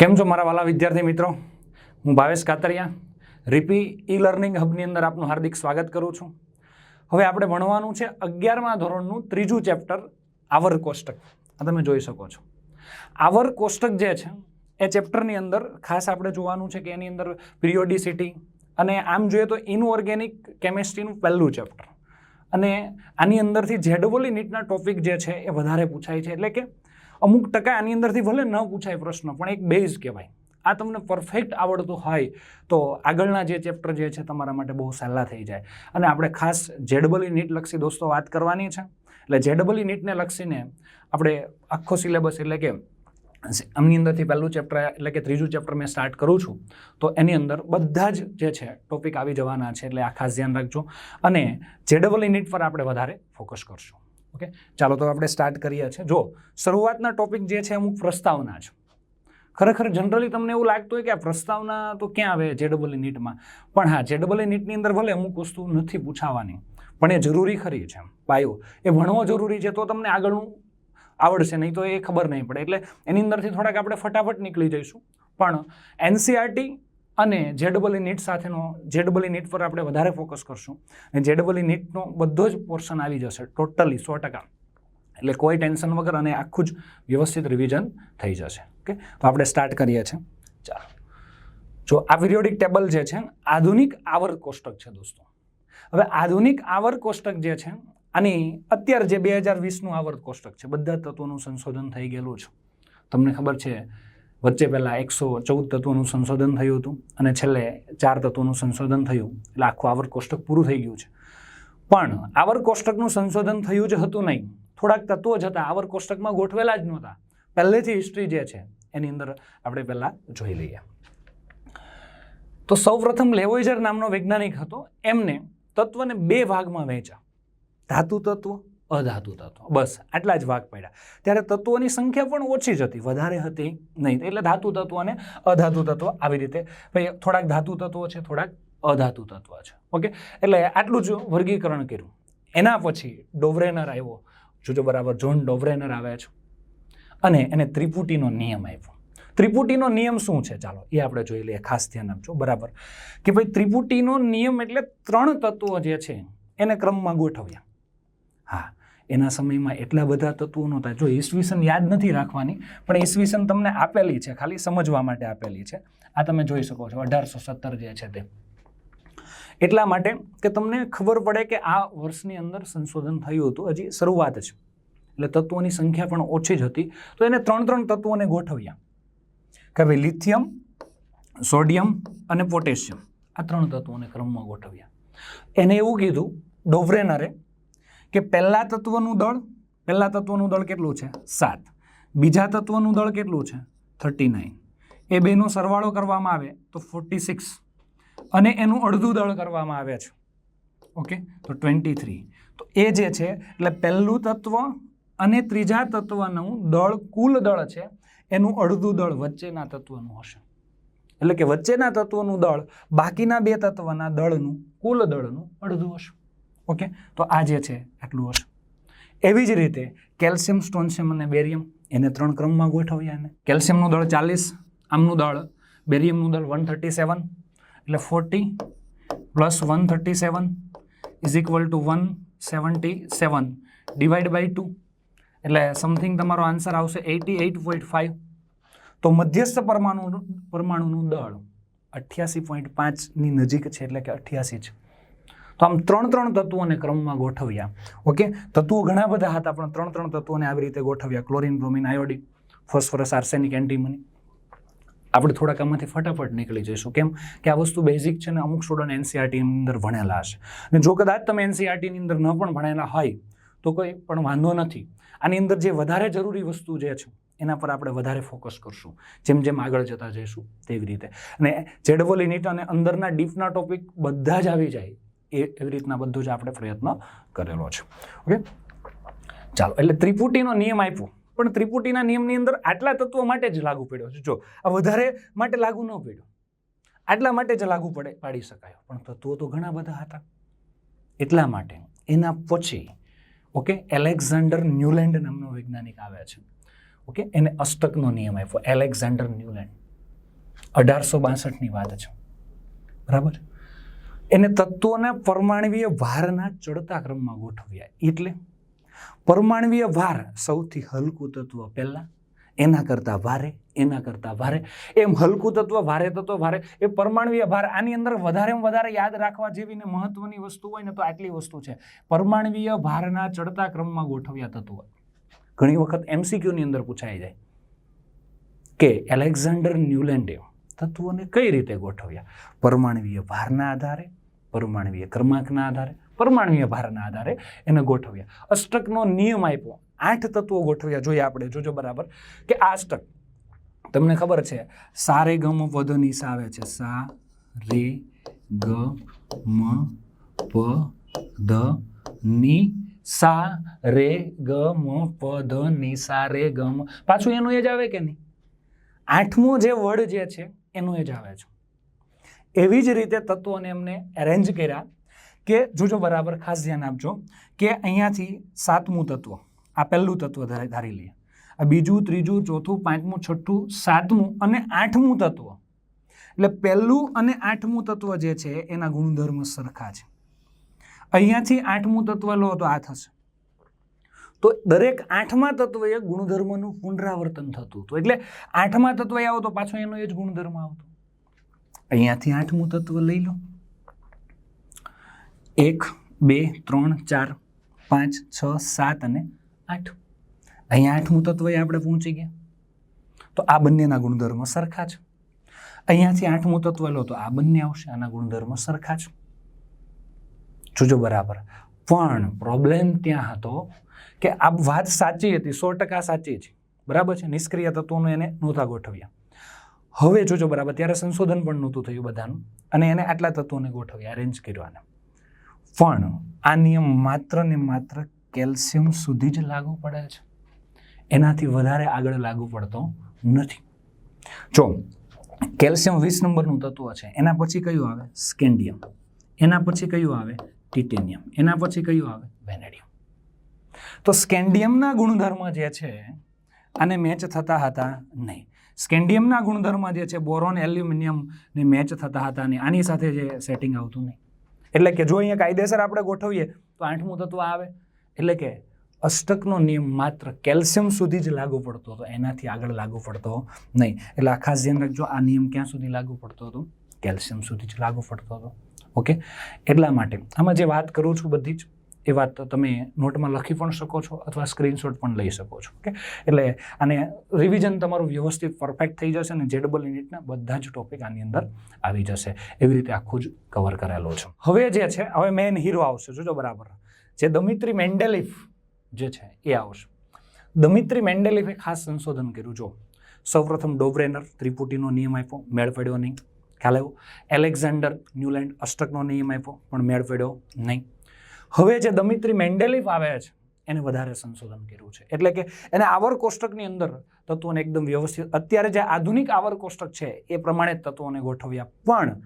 કેમ છો મારા વાલા વિદ્યાર્થી મિત્રો? હું ભાવેશ કાતરિયા, રીપી ઈ લર્નિંગ હબની અંદર આપનું હાર્દિક સ્વાગત કરું છું. હવે આપણે ભણવાનું છે અગિયારમા ધોરણનું ત્રીજું ચેપ્ટર, આવર કોષ્ટક. આ તમે જોઈ શકો છો. આવર કોષ્ટક જે છે, એ ચેપ્ટરની અંદર ખાસ આપણે જોવાનું છે કે એની અંદર પિરિયોડિસિટી અને આમ જોઈએ તો ઇનઓર્ગેનિક કેમિસ્ટ્રીનું પહેલું ચેપ્ટર. અને આની અંદરથી જેડબલી નીટના ટોપિક જે છે એ વધારે પૂછાય છે. એટલે કે અમુક ટકા આની અંદરથી ભલે ન પૂછાય પ્રશ્ન, પણ એક બેઝ કહેવાય. આ તમને પરફેક્ટ આવડતું હોય તો આગળના જે ચેપ્ટર જે છે તમારા માટે બહુ સહેલા થઈ જાય. અને આપણે ખાસ જેડબલી નીટ લક્ષી દોસ્તો વાત કરવાની છે. એટલે જેડબલી નીટને લક્ષીને આપણે આખો સિલેબસ એટલે કે આમની અંદરથી પહેલું ચેપ્ટર એટલે કે ત્રીજું ચેપ્ટર મેં સ્ટાર્ટ કરું છું, તો એની અંદર બધા જ જે છે ટોપિક આવી જવાના છે, એટલે આ ખાસ ધ્યાન રાખજો. અને જેડબલ નીટ પર આપણે વધારે ફોકસ કરશું. ઓકે ચાલો તો આપણે સ્ટાર્ટ કરીએ છીએ. જો, શરૂઆતના ટોપિક જે છે, અમુક પ્રસ્તાવના છે. ખરેખર જનરલી તમને એવું લાગતું હોય કે આ પ્રસ્તાવના તો ક્યાં આવે જેડબલી નીટમાં પણ હા જેડબલી નીટની અંદર ભલે અમુક વસ્તુ નથી પૂછાવાની, પણ એ જરૂરી ખરી છે પાયો. એ ભણવો જરૂરી છે તો તમને આગળનું આવડશે, નહીં તો એ ખબર નહીં પડે. એટલે એની અંદરથી થોડાક આપણે ફટાફટ નીકળી જઈશું. પણ એનસીઆરટી અને જેડબલી નીટ સાથેનો જેડબલી નીટ પર આપણે વધારે ફોકસ કરશું. અને જેડબલી નીટનો બધો જ પોર્શન આવી જશે ટોટલી સો ટકા. એટલે કોઈ ટેન્શન વગર અને આખું જ વ્યવસ્થિત રિવિઝન થઈ જશે. ઓકે? તો આપણે સ્ટાર્ટ કરીએ છીએ. ચાલો. જો આ પિરિયોડિક ટેબલ જે છે, આધુનિક આવર કોષ્ટક છે દોસ્તો. હવે આધુનિક આવર કોષ્ટક જે છે આની અત્યારે જે બે હજાર વીસનું આવર્ત કોષ્ટક છે, બધા તત્વોનું સંશોધન થઈ ગયેલું છે. તમને ખબર છે, વચ્ચે પહેલાં એકસો ચૌદ તત્વોનું સંશોધન થયું હતું અને છેલ્લે ચાર તત્વોનું સંશોધન થયું. એટલે આખું આવર્ત કોષ્ટક પૂરું થઈ ગયું છે. પણ આવર્ત કોષ્ટકનું સંશોધન થયું જ હતું નહીં. થોડાક તત્વો જ હતા આવર્ત કોષ્ટકમાં ગોઠવેલા જ નહોતા. પહેલેથી હિસ્ટ્રી જે છે, એની અંદર આપણે પહેલાં જોઈ લઈએ. તો સૌપ્રથમ લેવોઇઝર નામનો વૈજ્ઞાનિક હતો, એમને તત્વને બે ભાગમાં વહેંચ્યા. ધાતુ તત્વ? અધાતુ તત્વ. બસ, આટલા જ ભાગ પડ્યા. ત્યારે તત્વોની સંખ્યા પણ ઓછી જ હતી. વધારે હતી નહીં. એટલે ધાતુ તત્વ અને અધાતુ તત્વ આવી રીતે. ભાઈ, થોડાક ધાતુ તત્વો છે, થોડાક અધાતુ તત્વ છે. ઓકે? એટલે આટલું જ વર્ગીકરણ કર્યું. એના પછી ડોવરેનર આવ્યો. જોજો બરાબર, જોન ડોવરેનર આવ્યા છે. અને એને ત્રિપુટીનો નિયમ આવ્યો ત્રિપુટીનો નિયમ શું છે? ચાલો, એ આપણે જોઈ લઈએ. ખાસ ધ્યાન આપજો. બરાબર. કે ભાઈ, ત્રિપુટીનો નિયમ એટલે ત્રણ તત્વો જે છે, એને ક્રમમાં ગોઠવ્યા. હા, એના સમયમાં એટલા બધા તત્વો નહોતા. જો ઈસવીસન યાદ નથી રાખવાની, પણ ઈસવીસન તમને આપેલી છે, ખાલી સમજવા માટે આપેલી છે. આ તમે જોઈ શકો છો, અઢારસો સત્તર જે છે તે. એટલા માટે કે તમને ખબર પડે કે આ વર્ષની અંદર સંશોધન થયું હતું, હજી શરૂઆત છે. એટલે તત્વોની સંખ્યા પણ ઓછી જ હતી. તો એને ત્રણ ત્રણ તત્વોને ગોઠવ્યા. કે ભાઈ લિથિયમ, સોડિયમ અને પોટેશિયમ. આ ત્રણ તત્વોને ક્રમમાં ગોઠવ્યા. એને એવું કીધું, ડોવરેનરે કે પહેલા તત્વનું દળ, પહેલા તત્વનું દળ કેટલું છે? સાત. બીજા તત્વનું દળ કેટલું છે? Thirty nine. એ બેનો સરવાળો કરવામાં આવે તો ફોર્ટી સિક્સ. અને એનું અડધું દળ કરવામાં આવે છે. ઓકે? તો ટ્વેન્ટી થ્રી. તો એ જે છે, એટલે પહેલું તત્વ અને ત્રીજા તત્વનું દળ કુલ દળ છે, એનું અડધું દળ વચ્ચેના તત્વનું હશે. એટલે કે વચ્ચેના તત્વનું દળ બાકીના બે તત્વના દળનું, કુલ દળનું અડધું હશે. ઓકે? તો આ જે છે આટલું હશે એવી જ રીતે કેલ્શિયમ સ્ટોન્શિયમ અને બેરિયમ એને ત્રણ ક્રમમાં ગોઠવ્યા એને કેલ્શિયમનું દળ ચાલીસ, આમનું દળ બેરિયમનું દળ વન થર્ટી સેવન, એટલે forty plus one thirty seven is equal to one seventy seven divide by two. એટલે સમથિંગ તમારો આન્સર આવશે એટી એઇટ પોઈન્ટ ફાઇવ તો મધ્યસ્થ પરમાણુ, પરમાણુનું દળ અઠ્યાસી પોઈન્ટ પાંચની નજીક છે, એટલે કે અઠ્યાસી છે તો આમ ત્રણ ત્રણ તત્વોને ક્રમમાં ગોઠવ્યા. ઓકે? તત્વો ઘણા બધા હતા, પણ ત્રણ ત્રણ તત્વોને આવી રીતે ગોઠવ્યા. Chlorine, bromine, iodine, phosphorus, arsenic, antimony. આપણે થોડાક આમાંથી ફટાફટ નીકળી જઈશું. કેમ કે આ વસ્તુ બેઝિક છે ને અમુક સ્ટુડન્ટ એનસીઆરટીની અંદર ભણેલા હશે. અને જો કદાચ તમે એનસીઆરટીની અંદર ન પણ ભણેલા હોય, તો કોઈ પણ વાંધો નથી. આની અંદર જે વધારે જરૂરી વસ્તુ જે છે, એના પર આપણે વધારે ફોકસ કરશું. જેમ જેમ આગળ જતા જઈશું, તેવી રીતે. અને જેડબલ ઇનિટ અને અંદરના ડીપના ટોપિક બધા જ આવી જાય. એ એવી રીતના બધું જ આપણે પ્રયત્ન કરેલો છે. ઓકે ચાલો, એટલે ત્રિપુટીનો નિયમ આપ્યો. પણ ત્રિપુટીના નિયમની અંદર આટલા તત્વો માટે જ લાગુ પડ્યો છે. જો, આ વધારે માટે લાગુ ન પડ્યો. આટલા માટે જ લાગુ પડે, પાડી શકાયો. પણ તત્વો તો ઘણા બધા હતા. એટલા માટે. એના પછી ઓકે એલેક્ઝાન્ડર ન્યુલેન્ડ નામનો વૈજ્ઞાનિક આવ્યા છે. ઓકે એને અષ્ટકનો નિયમ આપ્યો. Alexander Newland. અઢારસો બાસઠની વાત છે. બરાબર? એને તત્વોને પરમાણવીય ભારના ચડતા ક્રમમાં ગોઠવ્યા. એટલે પરમાણવીય ભાર સૌથી હલકું તત્વ પહેલાં, એના કરતાં ભારે, એના કરતાં ભારે. એમ હલકું તત્વ, ભારે તત્વ, ભારે, એ પરમાણવીય ભાર આની અંદર વધારેમાં વધારે યાદ રાખવા જેવી ને મહત્વની વસ્તુ હોય ને તો આટલી વસ્તુ છે. પરમાણવીય ભારના ચડતા ક્રમમાં ગોઠવ્યા તત્વ. ઘણી વખત એમસીક્યુની અંદર પૂછાઈ જાય કે એલેક્ઝાન્ડર ન્યુલેન્ડે તત્વોને કઈ રીતે ગોઠવ્યા? પરમાણવીય ભારના આધારે પરમાણવીય ક્રમાંકના આધારે, પરમાણવીય ભારના આધારે એને ગોઠવ્યા. અષ્ટકનો નિયમ આપ્યો. આઠ તત્વો ગોઠવ્યા. જોઈએ આપણે, જોજો બરાબર. કે આ અષ્ટક, તમને ખબર છે સા રે ગ મ પદની આવે છે. સા રે ગ મ પ દ ની સા રે ગ મ પ ધ ની સા રે ગ મ પાછું એનું એ જ આવે કે નહીં? આઠમો જે વર્ડ જે છે, એનું એ જ આવે છે. એવી જ રીતે તત્વોને એમને એરેન્જ કર્યા કે જોજો બરાબર ખાસ ધ્યાન આપજો કે અહીંયાથી સાતમું તત્વ, આ પહેલું તત્વ ધારી લઈએ. આ બીજું, ત્રીજું, ચોથું, પાંચમું, છઠ્ઠું, સાતમું અને આઠમું તત્વ. એટલે પહેલું અને આઠમું તત્વ જે છે એના ગુણધર્મ સરખા છે. અહીંયાથી આઠમું તત્વ લો તો આ થશે. તો દરેક આઠમા તત્વએ ગુણધર્મનું પુનરાવર્તન થતું હતું. એટલે આઠમા તત્વ આવો તો પાછો એનો એ જ ગુણધર્મ આવતો. અહીંયાથી આઠમું તત્વ લઈ લો. એક, બે, ત્રણ, ચાર, પાંચ, છ, સાત અને આઠ. અહીંયા આઠમું તત્વ એ આપણે પહોંચી ગયા. તો આ બંનેના ગુણધર્મ સરખા છે. અહીંયાથી આઠમું તત્વ લો તો આ બંને આવશે, આના ગુણધર્મ સરખા છે. જોજો બરાબર. પણ પ્રોબ્લેમ ત્યાં હતો કે આ વાત સાચી હતી, સો ટકા સાચી છે. બરાબર છે? નિષ્ક્રિય તત્વોનું એને નહોતા ગોઠવ્યા. હવે જોજો બરાબર, ત્યારે સંશોધન પણ નહોતું થયું બધાનું. અને એને આટલા તત્વોને ગોઠવ્યા અરેન્જ કર્યા પણ આ નિયમ માત્ર ને માત્ર કેલ્શિયમ સુધી જ લાગુ પડે છે. એનાથી વધારે આગળ લાગુ પડતો નથી. જો, કેલ્શિયમ વીસ નંબરનું તત્વ છે. એના પછી કયું આવે? સ્કેન્ડિયમ. એના પછી કયું આવે? ટિટેનિયમ. એના પછી કયું આવે? વેનેડિયમ. તો સ્કેન્ડિયમના ગુણધર્મ જે છે, આને મેચ થતા હતા નહીં. સ્કેન્ડિયમના ગુણધર્મ જે છે, બોરોન એલ્યુમિનિયમને મેચ થતા હતા અને આની સાથે જે સેટિંગ આવતું નહીં. એટલે કે જો અહીંયા કાયદેસર આપણે ગોઠવીએ, તો આઠમું તત્વ આવે. એટલે કે અષ્ટકનો નિયમ માત્ર કેલ્શિયમ સુધી જ લાગુ પડતો હતો, એનાથી આગળ લાગુ પડતો નહીં. એટલે આ ખાસ ધ્યાન રાખજો, આ નિયમ ક્યાં સુધી લાગુ પડતો હતો? કેલ્શિયમ સુધી જ લાગુ પડતો હતો. ઓકે? એટલા માટે, આમાં જે વાત કરું છું બધી જ એ વાત તમે નોટમાં લખી પણ શકો છો અથવા સ્ક્રીનશોટ પણ લઈ શકો છો ઓકે એટલે આને રિવિઝન તમારું વ્યવસ્થિત પરફેક્ટ થઈ જશે અને જે ડબલ યુનિટના બધા જ ટોપિક આની અંદર આવી જશે. એવી રીતે આખું જ કવર કરેલો છે. હવે જે છે, હવે મેઇન હીરો આવશે, જોજો બરાબર. જે દમિત્રી મેન્ડેલિફ જે છે, એ આવશે. દમિત્રી મેન્ડેલિફે ખાસ સંશોધન કર્યું, જો. સૌપ્રથમ ડોબ્રેનર ત્રિપુટીનો નિયમ આપ્યો, મેળ પડ્યો નહીં. ખ્યાલ આવ્યો? એલેક્ઝાન્ડર ન્યુલેન્ડ અષ્ટકનો નિયમ આપ્યો, પણ મેળ પડ્યો નહીં. હવે જે દમિત્રી મેન્ડેલિફ આવે છે, એને વધારે સંશોધન કર્યું છે. એટલે કે એને આવર કોષ્ટકની અંદર તત્વોને એકદમ વ્યવસ્થિત, અત્યારે જે આધુનિક આવર કોષ્ટક છે, એ પ્રમાણે તત્વોને ગોઠવ્યા. પણ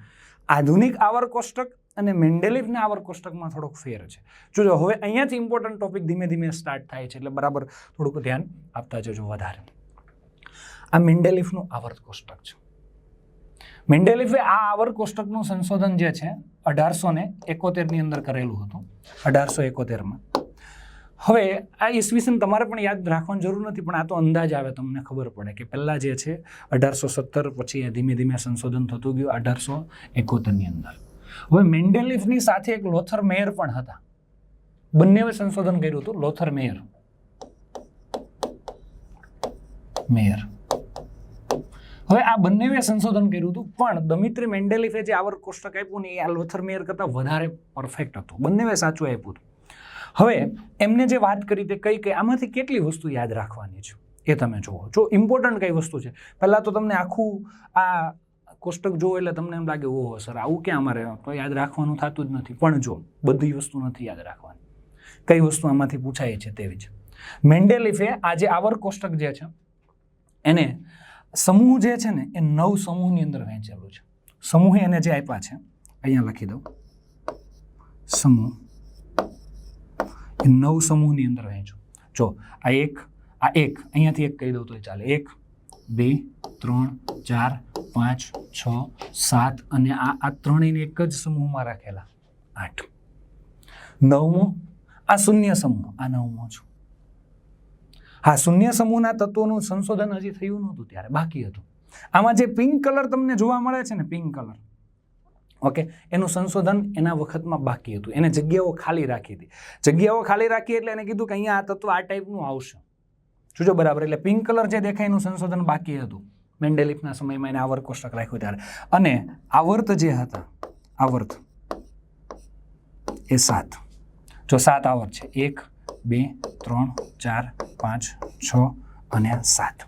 આધુનિક આવર કોષ્ટક અને મેન્ડેલિફના આવર કોષ્ટકમાં થોડોક ફેર છે. જોજો, હવે અહીંયાથી ઇમ્પોર્ટન્ટ ટોપિક ધીમે ધીમે સ્ટાર્ટ થાય છે, એટલે બરાબર થોડુંક ધ્યાન આપતા જજો વધારે. આ મેન્ડેલિફનું આવર્ત કોષ્ટક છે. મેન્ડેલિફે આ આવર કોષ્ટકનું સંશોધન જે છે અઢારસો ને એકોતેરની અંદર કરેલું હતું. અઢારસો એકોતેરમાં. હવે આ ઈસવીસન તમારે પણ યાદ રાખવાની જરૂર નથી, પણ આ તો અંદાજ આવે, તમને ખબર પડે કે પહેલાં જે છે, અઢારસો સત્તર પછી ધીમે ધીમે સંશોધન થતું ગયું, અઢારસો એકોતેરની અંદર. હવે મેન્ડેલિફની સાથે એક લોથર મેયર પણ હતા. બંનેએ સંશોધન કર્યું હતું, લોથર મેયર. મેયર. હવે આ બંનેએ સંશોધન કર્યું હતું, પણ દમિત્રી મેન્ડેલિફે જે આવર કોષ્ટક આપ્યું ને એ આ કરતાં વધારે પરફેક્ટ હતું. બંનેએ સાચું આપ્યું હતું. હવે એમને જે વાત કરી તે કઈ કઈ, આમાંથી કેટલી વસ્તુ યાદ રાખવાની છે એ તમે જુઓ. જો ઇમ્પોર્ટન્ટ કઈ વસ્તુ છે, પહેલાં તો તમને આખું આ કોષ્ટક જુઓ એટલે તમને એમ લાગે, ઓહો, સર, આવું ક્યાં અમારે? તો યાદ રાખવાનું થતું જ નથી. પણ જો, બધી વસ્તુ નથી યાદ રાખવાની. કઈ વસ્તુ આમાંથી પૂછાય છે તેવી જ. મેન્ડેલિફે આ જે આવર કોષ્ટક જે છે, એને સમૂહ જે છે ને, એ નવ સમૂહની અંદર વહેંચેલું છે. સમૂહ એને જે આપ્યા છે, અહીંયા લખી દઉં. સમૂહ. એ નવ સમૂહની અંદર વહેંચો જો, આ એક આ એક, અહીંયાથી એક કહી દઉં તો ચાલે. એક, બે, ત્રણ, ચાર, પાંચ, છ, સાત અને આ આ ત્રણેયને એક જ સમૂહમાં રાખેલા. આઠ. નવમો, આ શૂન્ય સમૂહ. આ નવમો છું. હા, શૂન્ય સમૂહના તત્વોનું સંશોધન હજી થયું નહોતું ત્યારે, બાકી હતું. આમાં જે પિંક કલર તમને જોવા મળે છે ને, પિંક કલર, ઓકે, એનું સંશોધન એના વખતમાં બાકી હતું. એને જગ્યાઓ ખાલી રાખી હતી. જગ્યાઓ ખાલી રાખી એટલે એને કીધું કે અહીંયા આ તત્વ આ ટાઈપનું આવશે. જોજો બરાબર, એટલે પિંક કલર જે દેખાય એનું સંશોધન બાકી હતું. મેન્ડેલિફના સમયમાં એને આવર્ત કોષ્ટક રાખ્યું ત્યારે. અને આવર્ત જે હતા, આવર્ત એ સાત. જો સાત આવર્ત છે, એક બે, ત્રણ, ચાર, પાંચ, છ અને સાત.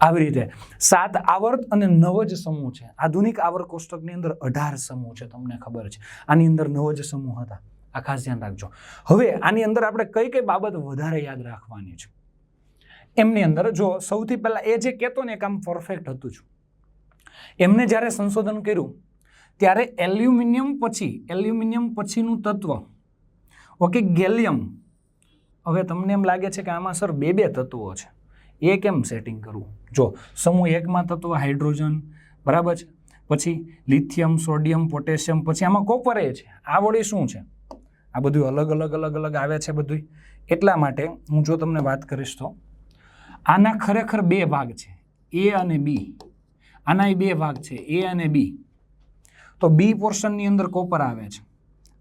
આવી રીતે સાત આવર્ત અને નવ જ સમૂહ છે. આધુનિક આવર્ત કોષ્ટકની અંદર અઢાર સમૂહ છે તમને ખબર છે. આની અંદર નવ જ સમૂહ હતા. આ ખાસ ધ્યાન રાખજો. હવે આની અંદર આપણે કઈ કઈ બાબત વધારે યાદ રાખવાની છે? એમની અંદર જો સૌથી પહેલા એ જે કહેતો ને એ કામ પરફેક્ટ હતું જ. એમને જ્યારે સંશોધન કર્યું, ત્યારે એલ્યુમિનિયમ પછી, એલ્યુમિનિયમ પછીનું તત્વ ઓકે ગેલિયમ હવે તમને એમ લાગે છે કે આમાં સર બે બે તત્વો છે. એ કેમ સેટિંગ કરવું. જો, સમૂહ એકમાં તત્વ હાઇડ્રોજન, બરાબર છે? પછી લિથિયમ, સોડિયમ, પોટેશિયમ, પછી આમાં કોપર એ છે. આ વળી શું છે? આ બધું અલગ અલગ અલગ અલગ આવે છે બધું એટલા માટે હું જો તમને વાત કરીશ તો, આના ખરેખર બે ભાગ છે. એ અને બી. આના બે ભાગ છે, એ અને બી. તો બી પોર્શનની અંદર કોપર આવે છે.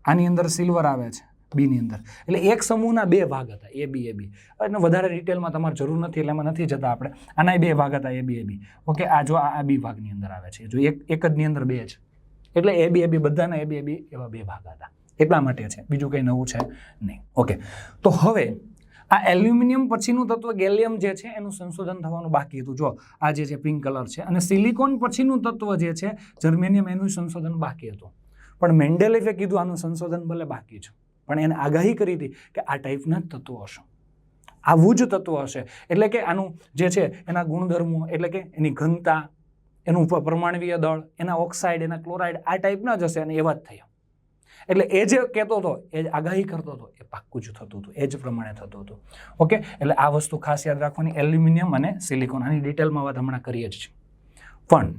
આની અંદર સિલ્વર આવે છે. બીની અંદર. એટલે એક સમૂહના બે ભાગ હતા એ બી એ બી અને વધારે ડિટેલમાં તમારે જરૂર નથી, એટલે એમાં નથી જતા આપણે. આના બે ભાગ હતા એ બી એ બી ઓકે, આ જો આ બી ભાગની અંદર આવે છે. જો એક એક જ ની અંદર બે છે. એટલે એ બી એ બી બધાના એ બી એ બી એવા બે ભાગ હતા. એટલા માટે છે. બીજું કંઈ નવું છે નહીં. ઓકે. તો હવે આ એલ્યુમિનિયમ પછીનું તત્વ ગેલિયમ જે છે, એનું સંશોધન થવાનું બાકી હતું. જો, આ જે છે પિંક કલર છે. અને સિલિકોન પછીનું તત્વ જે છે, જર્મેનિયમ એનું સંશોધન બાકી હતું. પણ મેન્ડેલિફે કીધું આનું સંશોધન ભલે બાકી છે. પણ એને આગાહી કરી હતી કે આ ટાઈપના જ તત્વો હશે. આવું જ તત્વ હશે. એટલે કે આનું જે છે એના ગુણધર્મો, એટલે કે એની ઘનતા, એનું પ્રમાણવીય દળ, એના ઓક્સાઇડ, એના ક્લોરાઇડ, આ ટાઈપના જ હશે અને એવા જ થયા. એટલે એ જે કહેતો હતો, એ જ આગાહી કરતો હતો, એ પાક્કું જ થતું હતું, એ જ પ્રમાણે થતું હતું. ઓકે? એટલે આ વસ્તુ ખાસ યાદ રાખવાની, એલ્યુમિનિયમ અને સિલિકોન, આની ડિટેલમાં વાત હમણાં કરીએ જ છીએ. પણ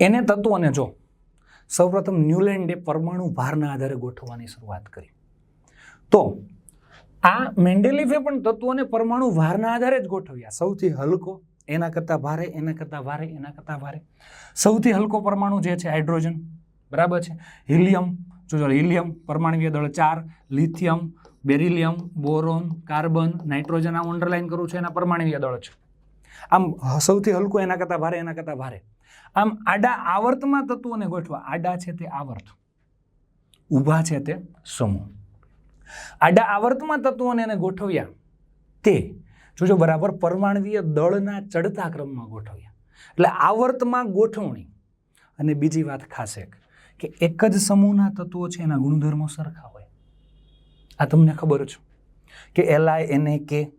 એને તત્વોને જો સૌપ્રથમ ન્યુલેન્ડે પરમાણુ ભારના આધારે ગોઠવવાની શરૂઆત કરી. તો આ મેન્ડેલિફે પણ તત્વોને પરમાણુ ભારના આધારે જ ગોઠવ્યા. સૌથી હલકો, એના કરતાં ભારે, એના કરતાં ભારે, એના કરતાં ભારે. સૌથી હલકો પરમાણુ જે છે, હાઇડ્રોજન. બરાબર છે? હિલિયમ, જો હિલિયમ પરમાણુય દળ ચાર, lithium, beryllium, boron, carbon, nitrogen, આ અંડરલાઇન કરું છું, એના પરમાણુય દળ છે. આમ સૌથી હલકો, એના કરતાં ભારે, એના કરતાં ભારે. આમ આડા આવર્તમાં તત્વોને ગોઠવા, આડા છે તે આવર્ત, ઊભા છે તે સમૂહ. આડા આવર્તમાં તત્વોને એને ગોઠવ્યા તે, જોજો બરાબર પરમાણવીય દળના ચડતા ક્રમમાં ગોઠવ્યા. એટલે આવર્તમાં ગોઠવણી. અને બીજી વાત ખાસ એક, કે એક જ સમૂહના તત્વો છે એના ગુણધર્મો સરખા હોય. આ તમને ખબર છે. કે એલઆઈ એને કે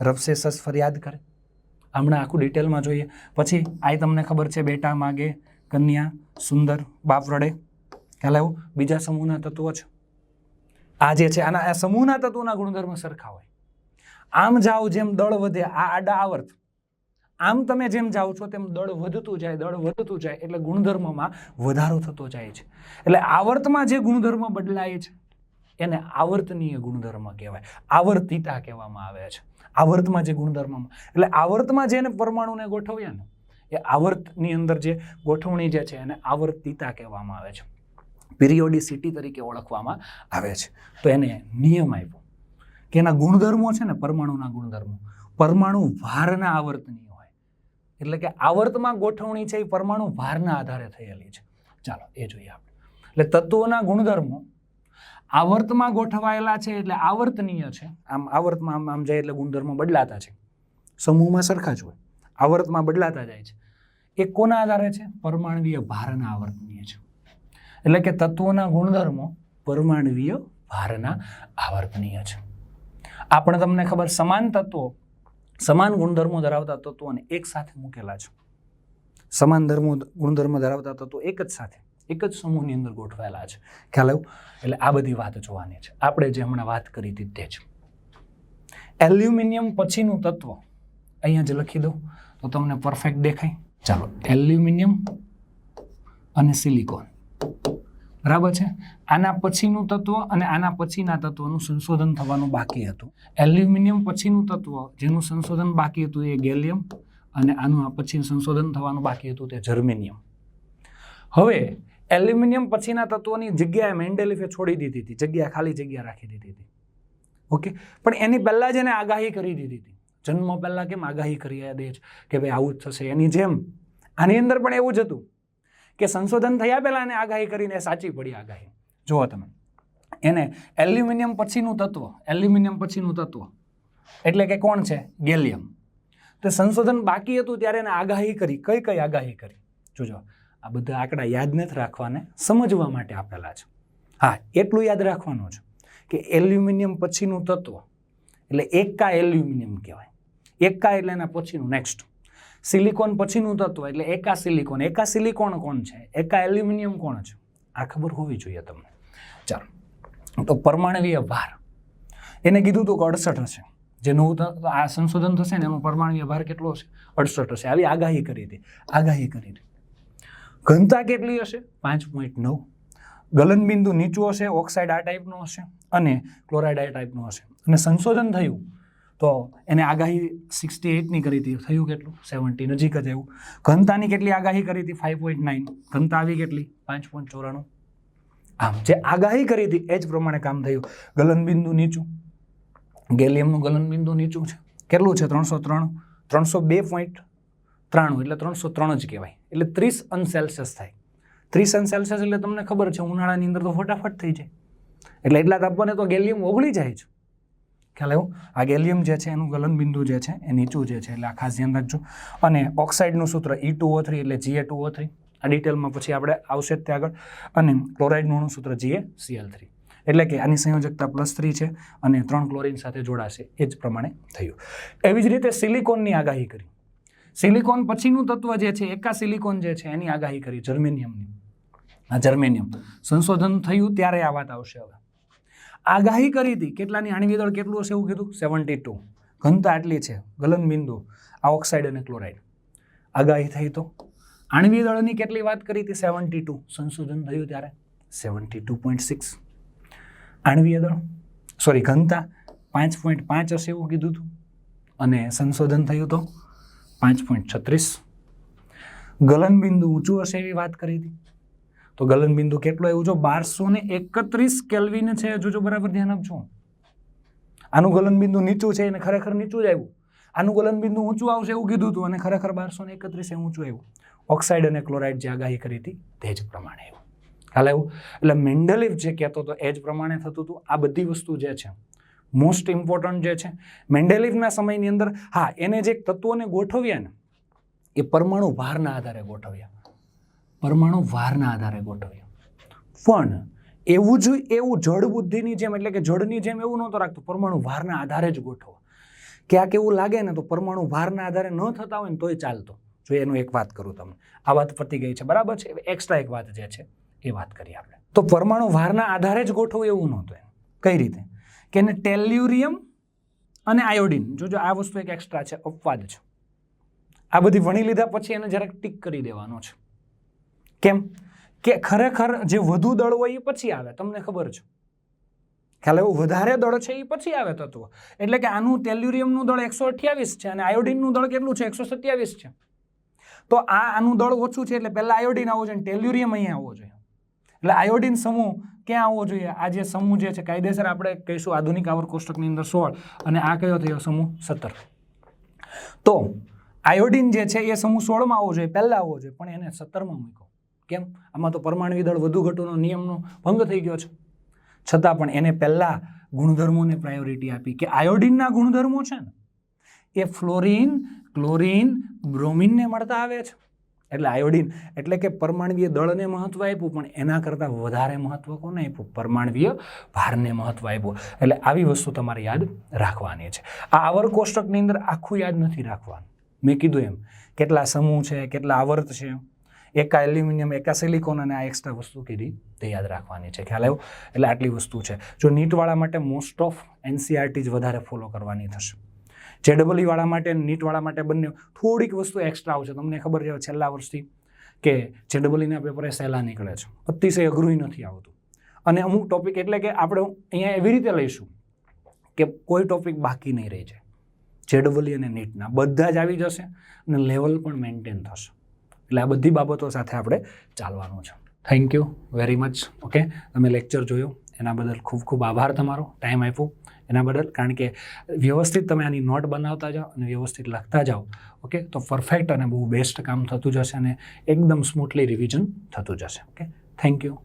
રફસેસસ ફરિયાદ કરે? હમણાં આખું ડિટેલમાં જોઈએ. પછી આ તમને ખબર છે, બેટા માગે, કન્યા, સુંદર, બાપ રડે ખ્યાલ આવ્યો? બીજા સમૂહના તત્વો છે આ જે છે, આના આ સમૂહના તત્વોના ગુણધર્મ સરખા હોય. આમ જાઓ જેમ દળ વધે, આ આડા આવર્ત. આમ તમે જેમ જાઓ છો, તેમ દળ વધતું જાય, દળ વધતું જાય. એટલે ગુણધર્મમાં વધારો થતો જાય છે. એટલે આવર્તમાં જે ગુણધર્મ બદલાય છે, એને આવર્તનીય ગુણધર્મ કહેવાય. આવર્તિતા કહેવામાં આવે છે. આવર્તમાં જે ગુણધર્મમાં એટલે આવર્તમાં જેને પરમાણુને ગોઠવ્યા ને, એ આવર્તની અંદર જે ગોઠવણી જે છે એને આવર્તિતા કહેવામાં આવે છે. પિરિયોડિસિટી તરીકે ઓળખવામાં આવે છે. તો એને નિયમ આપ્યો. કે એના ગુણધર્મો છે ને, પરમાણુના ગુણધર્મો. પરમાણુ ભારના આવર્તની હોય. એટલે કે આવર્તમાં ગોઠવણી છે એ પરમાણુ ભારના આધારે થયેલી છે. ચાલો, એ જોઈએ આપણે. એટલે તત્વોના ગુણધર્મો આવર્તમાં ગોઠવાયેલા છે એટલે આવર્તનીય છે. આમ આવર્તમાં આમ આમ જાય એટલે ગુણધર્મો બદલાતા છે. સમૂહમાં સરખા જ હોય. આવર્તમાં બદલાતા જાય છે. એ કોના આધારે છે? પરમાણવીય ભારના આવર્તનીય છે. એટલે કે તત્વોના ગુણધર્મો પરમાણવીય ભારના આવર્તનીય છે. આપણે તમને ખબર સમાન તત્વો, સમાન ગુણધર્મો ધરાવતા તત્વોને એક સાથે મૂકેલા છે. સમાન ધર્મો, ગુણધર્મ ધરાવતા તત્વો એક જ સાથે. એક જ સમૂહની અંદર ગોઠવાયેલા છે. ખ્યાલ આવ્યું? એટલે આ બધી વાત જોવાની છે. આપણે જે હમણાં વાત કરી હતી તે જ. એલ્યુમિનિયમ પછીનું તત્વ. અહીંયા જ લખી દઉં, તો તમને પરફેક્ટ દેખાય. ચાલો, એલ્યુમિનિયમ અને સિલિકોન. બરાબર છે? આના પછીનું તત્વ અને આના પછીના તત્વનું સંશોધન થવાનું બાકી હતું. એલ્યુમિનિયમ પછીનું તત્વ, જેનું સંશોધન બાકી હતું એ ગેલિયમ અને આનું આ પછી સંશોધન થવાનું બાકી હતું તે જર્મેનિયમ. હવે એલ્યુમિનિયમ પછીના તત્વોની જગ્યાએ મેન્ડેલિફે છોડી દીધી હતી. જગ્યા, ખાલી જગ્યા રાખી દીધી હતી. ઓકે? પણ એની પહેલાં જ એને આગાહી કરી દીધી હતી. જન્મ પહેલાં કેમ આગાહી કરી દે છે કે ભાઈ આવું જ થશે. એની જેમ આની અંદર પણ એવું જ હતું કે સંશોધન થયા પહેલાં એને આગાહી કરીને સાચી પડી આગાહી. જુઓ તમે. એને એલ્યુમિનિયમ પછીનું તત્વ, એલ્યુમિનિયમ પછીનું તત્વ એટલે કે કોણ છે? ગેલિયમ. તો સંશોધન બાકી હતું ત્યારે એને આગાહી કરી. કઈ કઈ આગાહી કરી? જોજો. આ બધા આંકડા યાદ નથી રાખવાને, સમજવા માટે આપેલા છે. હા, એટલું યાદ રાખવાનું છે કે એલ્યુમિનિયમ પછીનું તત્વ, એટલે એકા એલ્યુમિનિયમ કહેવાય. એકા એટલે એના પછીનું નેક્સ્ટ સિલિકોન પછીનું તત્વ, એટલે એકા સિલિકોન. એકા સિલિકોન કોણ છે? એકા એલ્યુમિનિયમ કોણ છે? આ ખબર હોવી જોઈએ તમને. ચાલો. તો પરમાણવીય ભાર. એને કીધું હતું કે અડસઠ હશે. જે નવું આ સંશોધન થશે ને, એનું પરમાણવીય ભાર કેટલો હશે? અડસઠ હશે. આવી આગાહી કરી હતી. આગાહી કરી હતી. ઘનતા કેટલી હશે? પાંચ પોઈન્ટ નવ. ગલનબિંદુ નીચું હશે, ઓક્સાઇડ આ ટાઈપનો હશે અને ક્લોરાઇડ આ ટાઈપનો હશે. અને સંશોધન થયું તો એને આગાહી સિક્સટી એટની કરી હતી. થયું કેટલું? સેવન્ટી નજીક જ એવું. ઘનતાની કેટલી આગાહી કરી હતી? ફાઇવ પોઈન્ટ નાઇન ઘનતા આવી કેટલી? પાંચ પોઈન્ટ ચોરાણું. આમ જે આગાહી કરી હતી એ જ પ્રમાણે કામ થયું. ગલનબિંદુ નીચું. ગેલિયમનું ગલનબિંદુ નીચું છે. કેટલું છે? ત્રણસો ત્રણ. ત્રણસો બે પોઈન્ટ ત્રાણું, એટલે ત્રણસો ત્રણ જ કહેવાય. એટલે ત્રીસ અન સેલ્સિયસ થાય. ત્રીસ અન સેલ્સિયસ એટલે તમને ખબર છે, ઉનાળાની અંદર તો ફટાફટ થઈ જાય. એટલે એટલા તાપમાને તો ગેલિયમ ઓગળી જાય છે ખ્યાલ આવ્યો? આ ગેલિયમ જે છે, એનું ગલનબિંદુ જે છે, એ નીચું જે છે, એટલે આ ખાસ ધ્યાન રાખજો. અને ઓક્સાઇડનું સૂત્ર ઈ ટુ ઓ થ્રી એટલે જીએ ટુ ઓ થ્રી આ ડિટેલમાં પછી આપણે આવશે તે આગળ. અને ક્લોરાઇડનું સૂત્ર જીએ સીએલ થ્રી એટલે કે આની સંયોજકતા પ્લસ થ્રી છે અને ત્રણ ક્લોરિન સાથે જોડાશે. એ જ પ્રમાણે થયું. એવી જ રીતે સિલિકોનની આગાહી કરી. સિલિકોન પછીનું તત્વ જે છે, એકા સિલિકોન જે છે, એની આગાહી કરી જર્મેનિયમની આ જર્મેનિયમ સંશોધન થયું ત્યારે આ વાત આવશે હવે. આગાહી કરી હતી, કેટલાની આણવી દળ કેટલું હશે એવું કીધું? સેવન્ટી ટુ ઘનતા આટલી છે ગલનબિંદુ આ ઓક્સાઇડ અને ક્લોરાઇડ આગાહી થઈ તો? આણવી દળની કેટલી વાત કરી હતી? સેવન્ટી ટુ સંશોધન થયું ત્યારે? સેવન્ટી ટુ પોઈન્ટ સિક્સ આણવીય દળ સોરી ઘનતા પાંચ પોઈન્ટ પાંચ હશે એવું કીધું હતું અને સંશોધન થયું તો? પાંચ પોઈન્ટ છત્રીસ. ગલનબિંદુ ઊંચું હશે એવી વાત કરી હતી. તો ગલનબિંદુ કેટલો એવું જો બારસો ને એકત્રીસ કેલ્વિન છે જોજો બરાબર ધ્યાન આપજો. આનું ગલનબિંદુ નીચું છે એને ખરેખર નીચું જ આવ્યું. આનું ગલનબિંદુ ઊંચું આવશે એવું કીધું હતું અને ખરેખર બારસો ને એકત્રીસ એ ઊંચું આવ્યું. ઓક્સાઇડ અને ક્લોરાઇડ જે આગાહી કરી હતી તે જ પ્રમાણે આવ્યું. ખ્યાલ આવ્યું? એટલે મેન્ડલિફ જે કહેતો હતો એ જ પ્રમાણે થતું હતું. આ બધી વસ્તુ જે છે મોસ્ટ ઇમ્પોર્ટન્ટ જે છે, મેન્ડેલિવના સમયની અંદર, હા, એને જે તત્વોને ગોઠવ્યા ને, એ પરમાણુ ભારના આધારે ગોઠવ્યા. પરમાણુ ભારના આધારે ગોઠવ્યા. પણ એવું જ, એવું જળ બુદ્ધિની જેમ, એટલે કે જળની જેમ એવું નહોતું રાખતું, પરમાણુ ભારના આધારે જ ગોઠવો. ક્યાંક એવું લાગે ને, તો પરમાણુ ભારના આધારે ન થતા હોય ને, તોય ચાલતો. જો એનું એક વાત કરું તમને. આ વાત પતી ગઈ છે, બરાબર છે? એક્સ્ટ્રા એક વાત જે છે, એ વાત કરીએ આપણે. તો પરમાણુ ભારના આધારે જ ગોઠવું એવું નહોતું કઈ રીતે? કે એને ટેલ્યુરિયમ અને આયોડિન. જોજો આ વસ્તુ એક એક્સ્ટ્રા છે, અપવાદ છે. આ બધી વણી લીધા પછી એને જરાક ટીક કરી દેવાનો છે. કેમ? કે ખરેખર જે વધુ દળ હોય એ પછી આવે, તમને ખબર છે. ખ્યાલ એવું વધારે દળ છે એ પછી આવે તત્વ. એટલે કે આનું ટેલ્યુરિયમનું દળ એકસો અઠ્યાવીસ છે અને આયોડિનનું દળ કેટલું છે? એકસો સત્યાવીસ છે. તો આ આનું દળ ઓછું છે એટલે પહેલાં આયોડિન આવવું જોઈએ ટેલ્યુરિયમ અહીંયા આવવો જોઈએ. એટલે આયોડિન સમૂહ ક્યાં આવવો જોઈએ? આ જે સમૂહ જે છે, કાયદેસર આપણે કહીશું આધુનિક આવર કોષ્ટકની અંદર સોળ અને આ કયો થયો? સમૂહ સત્તર. તો આયોડિન જે છે, એ સમૂહ સોળમાં આવવો જોઈએ, પહેલાં આવવો જોઈએ, પણ એને સત્તરમાં મૂક્યો. કેમ? આમાં તો પરમાણવી દળ વધુ ઘટોનો નિયમનો ભંગ થઈ ગયો છે. છતાં પણ એને પહેલાં ગુણધર્મોને પ્રાયોરિટી આપી કે આયોડિનના ગુણધર્મો છે ને, એ ફ્લોરિન, ક્લોરિન, બ્રોમિનને મળતા આવે છે. એટલે આયોડિન એટલે કે પરમાણવીય દળને મહત્વ આપ્યું, પણ એના કરતાં વધારે મહત્વ કોને આપ્યું? પરમાણવીય ભારને મહત્વ આપ્યું. એટલે આવી વસ્તુ તમારે યાદ રાખવાની છે. આ આવર કોષ્ટકની અંદર આખું યાદ નથી રાખવાનું. મેં કીધું એમ, કેટલા સમૂહ છે, કેટલા આવર્ત છે? એકા એલ્યુમિનિયમ, એકા સિલિકોન અને આ એક્સ્ટ્રા વસ્તુ કીધી, તે યાદ રાખવાની છે. ખ્યાલ આવ્યો? એટલે આટલી વસ્તુ છે. જો નીટવાળા માટે મોસ્ટ ઓફ એનસીઆરટી જ વધારે ફોલો કરવાની થશે. જે ડબલઈ વાળા માટે અને નીટવાળા માટે બંને થોડીક વસ્તુ એક્સ્ટ્રા આવશે તમને ખબર છે છેલ્લા વર્ષથી કે જે ડબલઈના પેપર એ સહેલા નીકળે છે. અતિશય અઘરું નથી આવતું. અને અમુક ટોપિક એટલે કે આપણે અહીંયા એવી રીતે લઈશું કે કોઈ ટોપિક બાકી નહીં રહી જાય જેડબલઈ અને નીટના બધા જ આવી જશે અને લેવલ પણ મેન્ટેન થશે. એટલે આ બધી બાબતો સાથે આપણે ચાલવાનું છે. Thank you very much okay તમે લેક્ચર જોયો. એના બદલ ખૂબ ખૂબ આભાર તમારો. ટાઈમ આપ્યો. એના બદલ, કારણ કે વ્યવસ્થિત તમે આની નોટ બનાવતા જાઓ અને વ્યવસ્થિત લખતા જાઓ, ઓકે? તો પરફેક્ટ અને બહુ બેસ્ટ કામ થતું જશે અને એકદમ સ્મૂથલી રિવિઝન થતું જશે, ઓકે? Thank you